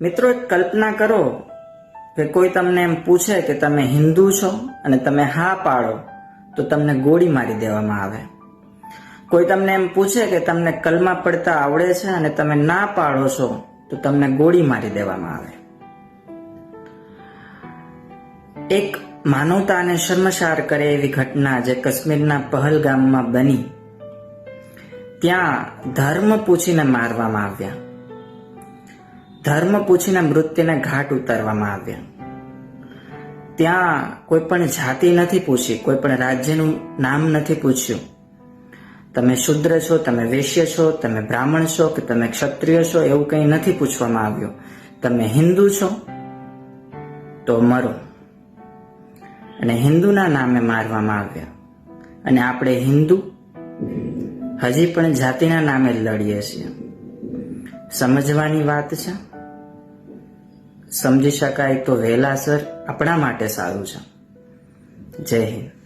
મિત્રો, એક કલ્પના કરો કે કોઈ તમને એમ પૂછે કે તમે હિન્દુ છો અને તમે હા પાડો, તો તમને ગોળી મારી દેવામાં આવે. કોઈ તમને એમ પૂછે કે તમને કલમા પડતા આવડે છે અને તમે ના પાડો છો, તો તમને ગોળી મારી દેવામાં આવે. એક માનવતા અને શર્મસાર કરે એવી ઘટના જે કાશ્મીરના પહલગામમાં બની. ત્યાં ધર્મ પૂછીને મારવામાં આવ્યા. ધર્મ પૂછીને મૃત્યુને ઘાટ ઉતારવામાં આવ્યા. ત્યાં કોઈ પણ જાતિ નથી પૂછી, કોઈ પણ રાજ્યનું નામ નથી પૂછ્યું. તમે શુદ્ર છો, તમે વૈશ્ય છો, તમે બ્રાહ્મણ છો કે તમે ક્ષત્રિય છો એવું કંઈ નથી પૂછવામાં આવ્યું. તમે હિન્દુ છો તો મરો. અને હિન્દુના નામે મારવામાં આવ્યા. અને આપણે હિન્દુ હજી પણ જાતિના નામે લડીએ છીએ. સમજવાની વાત છે? સમજી શકાય તો વહેલાસર આપણા માટે સારું છે. જય હિન્દ.